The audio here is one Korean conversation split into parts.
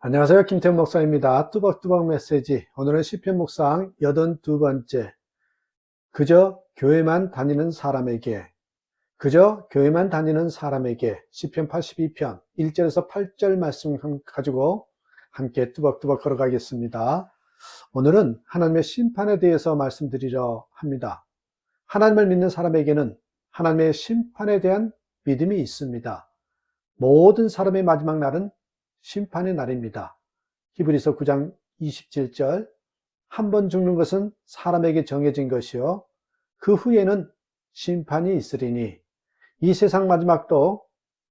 안녕하세요. 김태훈 목사입니다. 뚜벅뚜벅 메시지. 오늘은 시편 묵상 82번째. 그저 교회만 다니는 사람에게. 그저 교회만 다니는 사람에게. 시편 82편 1절에서 8절 말씀 가지고 함께 뚜벅뚜벅 걸어가겠습니다. 오늘은 하나님의 심판에 대해서 말씀드리려 합니다. 하나님을 믿는 사람에게는 하나님의 심판에 대한 믿음이 있습니다. 모든 사람의 마지막 날은 심판의 날입니다. 히브리서 9장 27절 한 번 죽는 것은 사람에게 정해진 것이요 그 후에는 심판이 있으리니 이 세상 마지막도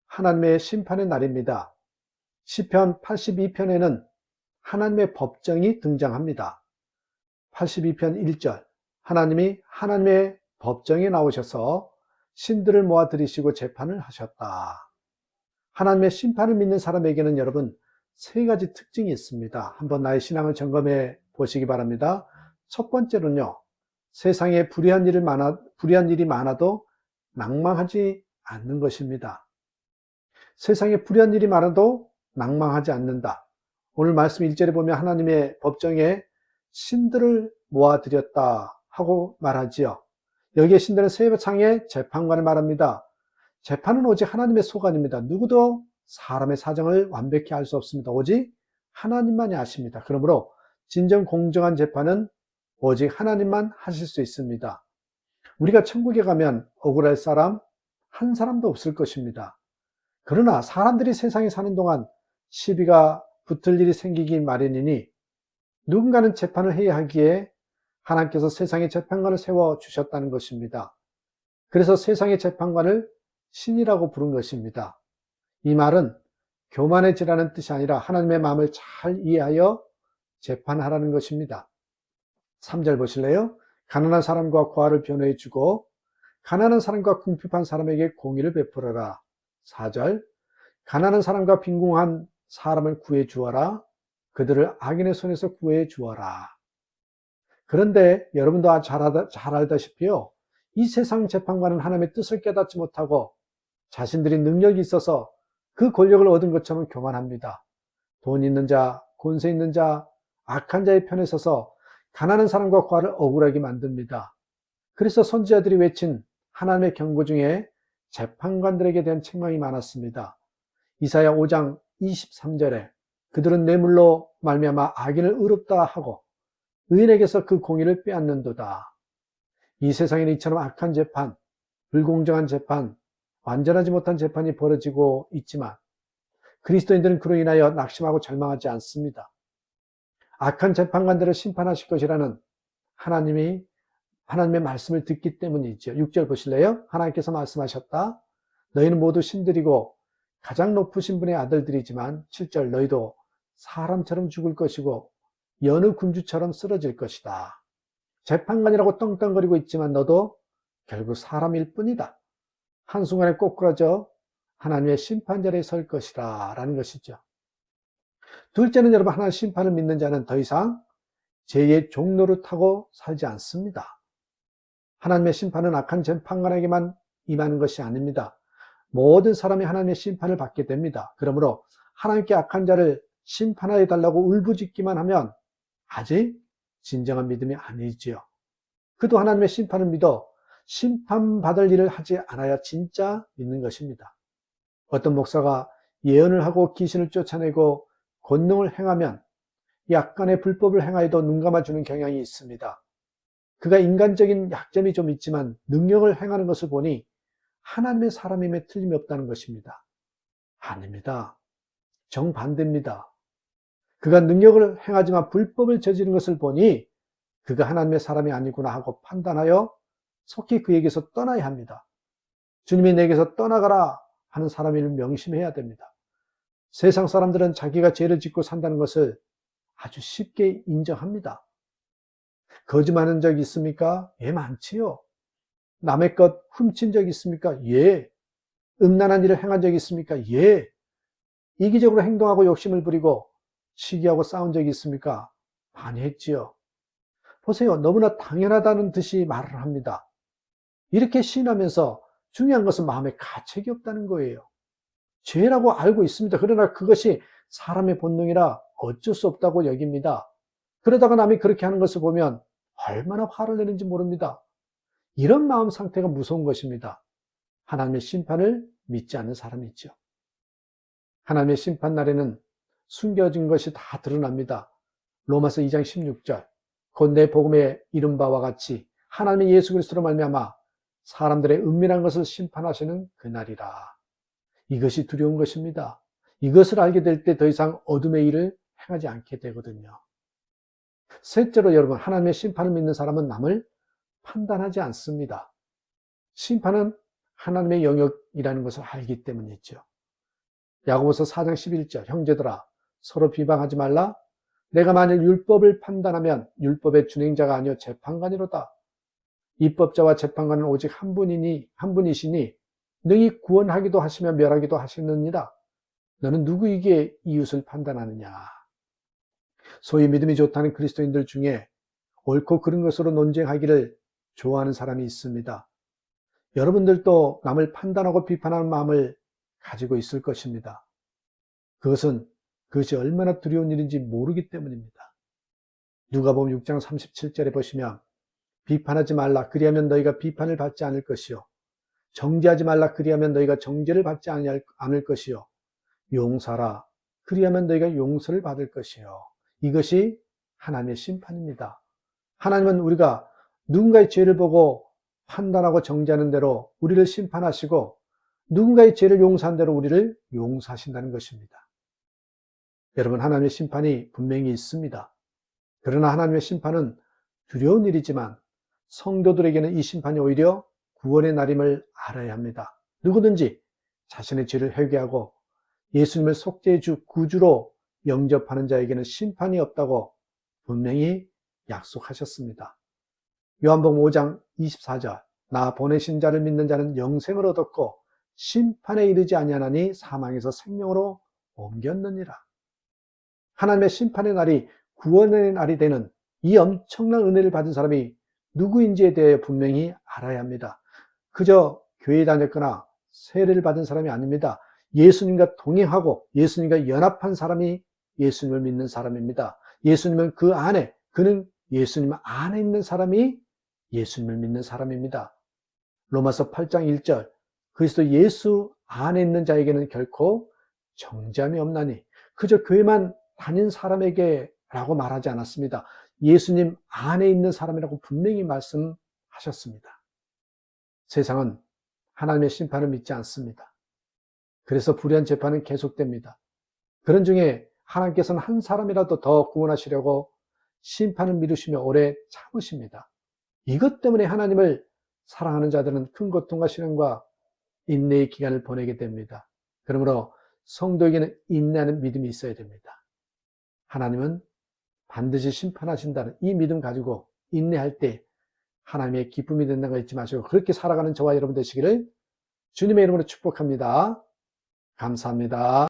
하나님의 심판의 날입니다. 시편 82편에는 하나님의 법정이 등장합니다. 82편 1절 하나님이 하나님의 법정에 나오셔서 신들을 모아 들이시고 재판을 하셨다. 하나님의 심판을 믿는 사람에게는 여러분 세 가지 특징이 있습니다. 한번 나의 신앙을 점검해 보시기 바랍니다. 첫 번째로는요, 세상에 불의한 일이 많아, 불의한 일이 많아도 낭망하지 않는 것입니다. 세상에 불의한 일이 많아도 낭망하지 않는다. 오늘 말씀 1절에 보면 하나님의 법정에 신들을 모아드렸다 하고 말하지요. 여기에 신들은 세상의 재판관을 말합니다. 재판은 오직 하나님의 소관입니다. 누구도 사람의 사정을 완벽히 알 수 없습니다. 오직 하나님만이 아십니다. 그러므로 진정 공정한 재판은 오직 하나님만 하실 수 있습니다. 우리가 천국에 가면 억울할 사람 한 사람도 없을 것입니다. 그러나 사람들이 세상에 사는 동안 시비가 붙을 일이 생기기 마련이니 누군가는 재판을 해야 하기에 하나님께서 세상의 재판관을 세워 주셨다는 것입니다. 그래서 세상의 재판관을 신이라고 부른 것입니다. 이 말은 교만해지라는 뜻이 아니라 하나님의 마음을 잘 이해하여 재판하라는 것입니다. 3절 보실래요? 가난한 사람과 고아를 변호해 주고 가난한 사람과 궁핍한 사람에게 공의를 베풀어라. 4절 가난한 사람과 빈궁한 사람을 구해 주어라. 그들을 악인의 손에서 구해 주어라. 그런데 여러분도 잘 알다시피요. 이 세상 재판관은 하나님의 뜻을 깨닫지 못하고 자신들이 능력이 있어서 그 권력을 얻은 것처럼 교만합니다. 돈 있는 자, 권세 있는 자, 악한 자의 편에 서서 가난한 사람과 과를 억울하게 만듭니다. 그래서 선지자들이 외친 하나님의 경고 중에 재판관들에게 대한 책망이 많았습니다. 이사야 5장 23절에 그들은 뇌물로 말미암아 악인을 의롭다 하고 의인에게서 그 공의를 빼앗는도다. 이 세상에는 이처럼 악한 재판, 불공정한 재판, 완전하지 못한 재판이 벌어지고 있지만 그리스도인들은 그로 인하여 낙심하고 절망하지 않습니다. 악한 재판관들을 심판하실 것이라는 하나님이 하나님의 말씀을 듣기 때문이죠. 6절 보실래요? 하나님께서 말씀하셨다. 너희는 모두 신들이고 가장 높으신 분의 아들들이지만 7절 너희도 사람처럼 죽을 것이고 여느 군주처럼 쓰러질 것이다. 재판관이라고 떵떵거리고 있지만 너도 결국 사람일 뿐이다. 한순간에 꼬꾸라져 하나님의 심판자리에 설 것이다 라는 것이죠. 둘째는 여러분 하나님 심판을 믿는 자는 더 이상 죄의 종로를 타고 살지 않습니다. 하나님의 심판은 악한 재판관에게만 임하는 것이 아닙니다. 모든 사람이 하나님의 심판을 받게 됩니다. 그러므로 하나님께 악한 자를 심판하여 달라고 울부짖기만 하면 아직 진정한 믿음이 아니지요. 그도 하나님의 심판을 믿어 심판받을 일을 하지 않아야 진짜 믿는 것입니다. 어떤 목사가 예언을 하고 귀신을 쫓아내고 권능을 행하면 약간의 불법을 행하여도 눈 감아주는 경향이 있습니다. 그가 인간적인 약점이 좀 있지만 능력을 행하는 것을 보니 하나님의 사람임에 틀림이 없다는 것입니다. 아닙니다. 정반대입니다. 그가 능력을 행하지만 불법을 저지른 것을 보니 그가 하나님의 사람이 아니구나 하고 판단하여 속히 그에게서 떠나야 합니다. 주님이 내게서 떠나가라 하는 사람을 명심해야 됩니다. 세상 사람들은 자기가 죄를 짓고 산다는 것을 아주 쉽게 인정합니다. 거짓말한 적 있습니까? 예, 많지요. 남의 것 훔친 적 있습니까? 예. 음란한 일을 행한 적 있습니까? 예. 이기적으로 행동하고 욕심을 부리고 시기하고 싸운 적이 있습니까? 많이 했지요. 보세요. 너무나 당연하다는 듯이 말을 합니다. 이렇게 시인하면서 중요한 것은 마음에 가책이 없다는 거예요. 죄라고 알고 있습니다. 그러나 그것이 사람의 본능이라 어쩔 수 없다고 여깁니다. 그러다가 남이 그렇게 하는 것을 보면 얼마나 화를 내는지 모릅니다. 이런 마음 상태가 무서운 것입니다. 하나님의 심판을 믿지 않는 사람이 있죠. 하나님의 심판 날에는 숨겨진 것이 다 드러납니다. 로마서 2장 16절. 곧 내 복음에 이른 바와 같이 하나님의 예수 그리스도로 말미암아 사람들의 은밀한 것을 심판하시는 그날이라. 이것이 두려운 것입니다. 이것을 알게 될 때 더 이상 어둠의 일을 행하지 않게 되거든요. 셋째로 여러분, 하나님의 심판을 믿는 사람은 남을 판단하지 않습니다. 심판은 하나님의 영역이라는 것을 알기 때문이죠. 야고보서 4장 11절 형제들아 서로 비방하지 말라 내가 만일 율법을 판단하면 율법의 준행자가 아니요 재판관이로다. 입법자와 재판관은 오직 한 분이니 한 분이시니 능히 구원하기도 하시며 멸하기도 하시느니라. 너는 누구에게 이웃을 판단하느냐? 소위 믿음이 좋다는 그리스도인들 중에 옳고 그른 것으로 논쟁하기를 좋아하는 사람이 있습니다. 여러분들도 남을 판단하고 비판하는 마음을 가지고 있을 것입니다. 그것은 그것이 얼마나 두려운 일인지 모르기 때문입니다. 누가 보면 6장 37절에 보시면 비판하지 말라 그리하면 너희가 비판을 받지 않을 것이요 정죄하지 말라 그리하면 너희가 정죄를 받지 않을 것이요 용서라 그리하면 너희가 용서를 받을 것이요 이것이 하나님의 심판입니다. 하나님은 우리가 누군가의 죄를 보고 판단하고 정죄하는 대로 우리를 심판하시고 누군가의 죄를 용서한 대로 우리를 용서하신다는 것입니다. 여러분, 하나님의 심판이 분명히 있습니다. 그러나 하나님의 심판은 두려운 일이지만 성도들에게는 이 심판이 오히려 구원의 날임을 알아야 합니다. 누구든지 자신의 죄를 회개하고 예수님을 속죄의 주 구주로 영접하는 자에게는 심판이 없다고 분명히 약속하셨습니다. 요한복음 5장 24절 나 보내신 자를 믿는 자는 영생을 얻었고 심판에 이르지 아니하나니 사망에서 생명으로 옮겼느니라. 하나님의 심판의 날이 구원의 날이 되는 이 엄청난 은혜를 받은 사람이 누구인지에 대해 분명히 알아야 합니다. 그저 교회 다녔거나 세례를 받은 사람이 아닙니다. 예수님과 동행하고 예수님과 연합한 사람이 예수님을 믿는 사람입니다. 예수님은 그 안에, 그는 예수님 안에 있는 사람이 예수님을 믿는 사람입니다. 로마서 8장 1절 그리스도 예수 안에 있는 자에게는 결코 정잠이 없나니 그저 교회만 다닌 사람에게 라고 말하지 않았습니다. 예수님 안에 있는 사람이라고 분명히 말씀하셨습니다. 세상은 하나님의 심판을 믿지 않습니다. 그래서 불의한 재판은 계속됩니다. 그런 중에 하나님께서는 한 사람이라도 더 구원하시려고 심판을 미루시며 오래 참으십니다. 이것 때문에 하나님을 사랑하는 자들은 큰 고통과 시련과 인내의 기간을 보내게 됩니다. 그러므로 성도에게는 인내하는 믿음이 있어야 됩니다. 하나님은 반드시 심판하신다는 이 믿음 가지고 인내할 때 하나님의 기쁨이 된다는 거 잊지 마시고 그렇게 살아가는 저와 여러분 되시기를 주님의 이름으로 축복합니다. 감사합니다.